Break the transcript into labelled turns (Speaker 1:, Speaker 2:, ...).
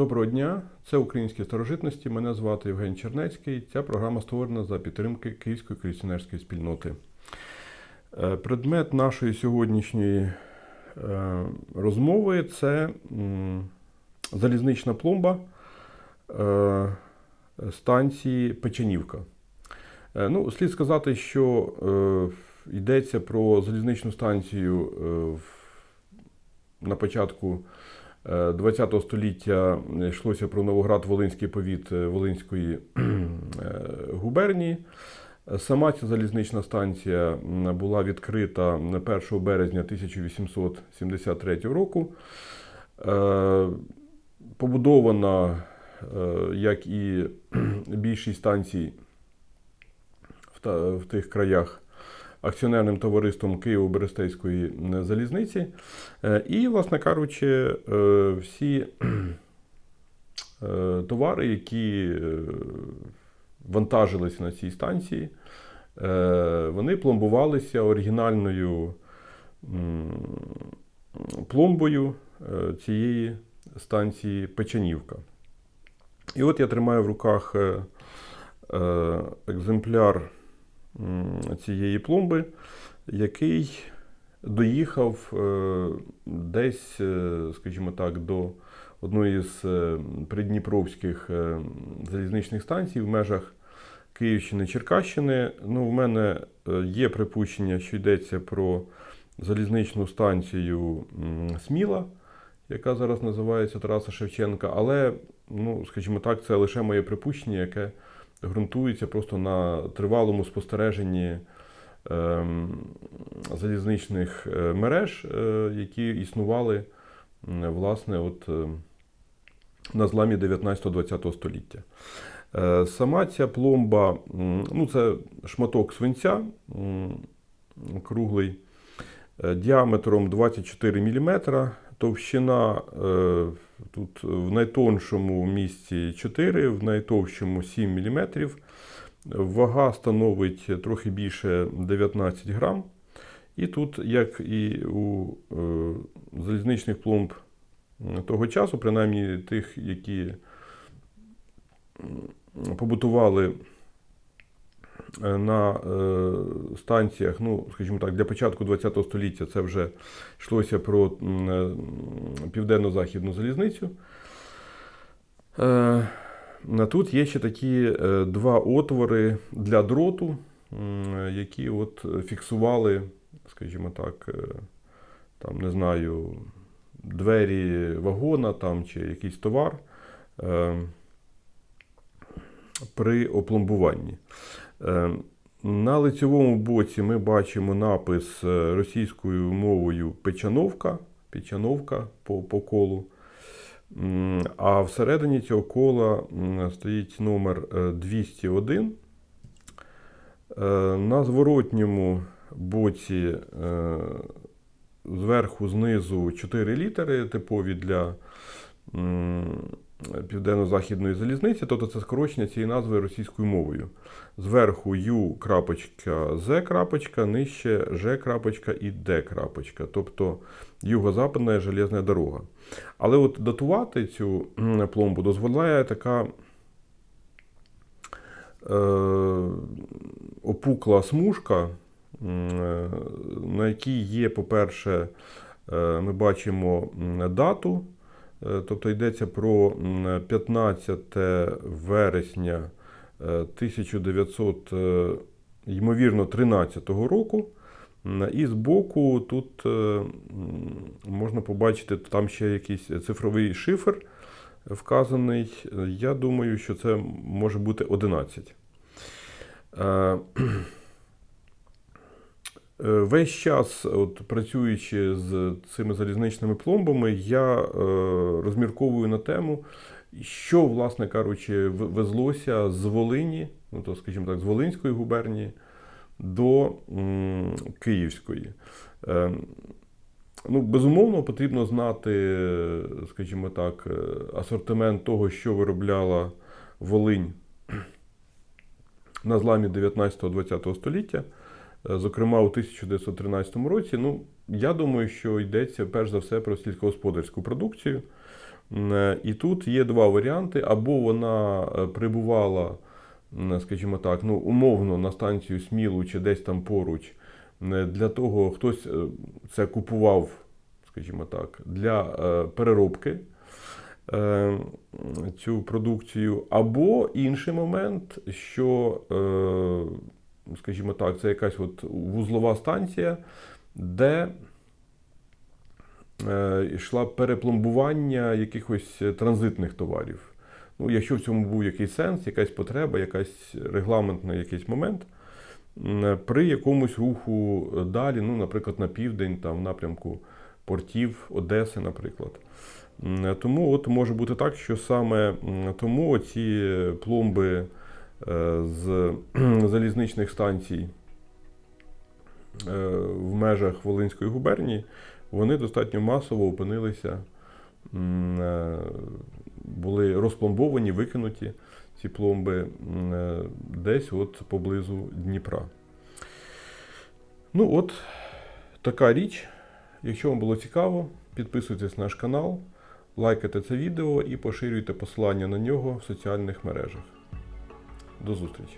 Speaker 1: Доброго дня, це українські старожитності. Мене звати Євген Чернецький. Ця програма створена за підтримки Київської колекціонерської спільноти. Е, Предмет нашої сьогоднішньої е, розмови це залізнична пломба е, станції Печенівка. Ну, слід сказати, що йдеться про залізничну станцію на початку ХХ століття йшлося про Новоград-Волинський повіт е, Волинської е, губернії. Сама ця залізнична станція була відкрита 1 березня 1873 року. Е, Побудована, е, як і більшість станцій в тих краях, акціонерним товариством Києво-Берестейської залізниці. Е, І, власне кажучи, е, всі е, товари, які е, вантажилися на цій станції, е, вони пломбувалися оригінальною пломбою е, цієї станції Печанівка. І от я тримаю в руках е, е, екземпляр цієї пломби, який доїхав е, десь, е, скажімо так, до одної з е, придніпровських залізничних станцій в межах Київщини Черкащини. Ну, в мене є припущення, що йдеться про залізничну станцію Сміла, яка зараз називається Тараса Шевченка, але, ну, скажімо так, це лише моє припущення, яке ґрунтується просто на тривалому спостереженні ем, залізничних е, мереж, е, які існували власне от, е, на зламі 19-20 століття. Сама ця пломба, ну це шматок свинця круглий, діаметром 24 мм, товщина тут в найтоншому місці 4, в найтовщому 7 мм. Вага становить трохи більше 19 грам. І тут, як і у е, залізничних пломб того часу, принаймні тих, які побутували е, на е, станціях, ну, скажімо так, для початку ХХ століття це вже йшлося про південно-західну залізницю. Е, Тут є ще такі е, два отвори для дроту, які от фіксували, скажімо так, е, там, не знаю, двері вагона там, чи якийсь товар при опломбуванні. На лицевому боці ми бачимо напис російською мовою Печановка, Печановка по, по колу. А всередині цього кола стоїть номер е, 201. Е, На зворотньому боці е, зверху, знизу 4 літери, типові для Південно-Західної залізниці, тобто це скорочення цієї назви російською мовою. Зверху Ю крапочка, З крапочка, нижче Ж крапочка і Д крапочка, тобто Юго-Западна железна дорога. Але от датувати цю пломбу дозволяє така е, опукла смужка, е, на якій є, по-перше, е, ми бачимо дату, тобто йдеться про 15 вересня е, 1900, е, ймовірно, 13 року. І збоку тут е, можна побачити там ще якийсь цифровий шифр вказаний. Я думаю, що це може бути 11. Е, Весь час, от, працюючи з цими залізничними пломбами, я е, розмірковую на тему, що, власне кажучи, везлося з Волині, ну то, скажімо так, з Волинської губернії до Київської. Е, ну, безумовно, потрібно знати, скажімо так, асортимент того, що виробляла Волинь на зламі 19-20 століття. Е, Зокрема, у 1913 році, ну, я думаю, що йдеться перш за все про сільськогосподарську продукцію. Е, І тут є два варіанти: або вона е, прибувала, скажімо так, ну, умовно на станцію Смілу чи десь там поруч. Для того хтось це купував, скажімо так, для переробки цю продукцію. Або інший момент, що, скажімо так, це якась от вузлова станція, де е, йшла перепломбування якихось транзитних товарів. Ну, якщо в цьому був якийсь сенс, якась потреба, якась регламентний якийсь момент, при якомусь руху далі, ну, наприклад, на південь, там, в напрямку портів Одеси, наприклад. Тому от може бути так, що саме тому ці пломби е, з залізничних станцій е, в межах Волинської губернії вони достатньо масово опинилися, е, були розпломбовані, викинуті ці пломби е, десь от поблизу Дніпра. Ну от така річ. Якщо вам було цікаво, підписуйтесь на наш канал, лайкайте це відео і поширюйте посилання на нього в соціальних мережах. До зустрічі!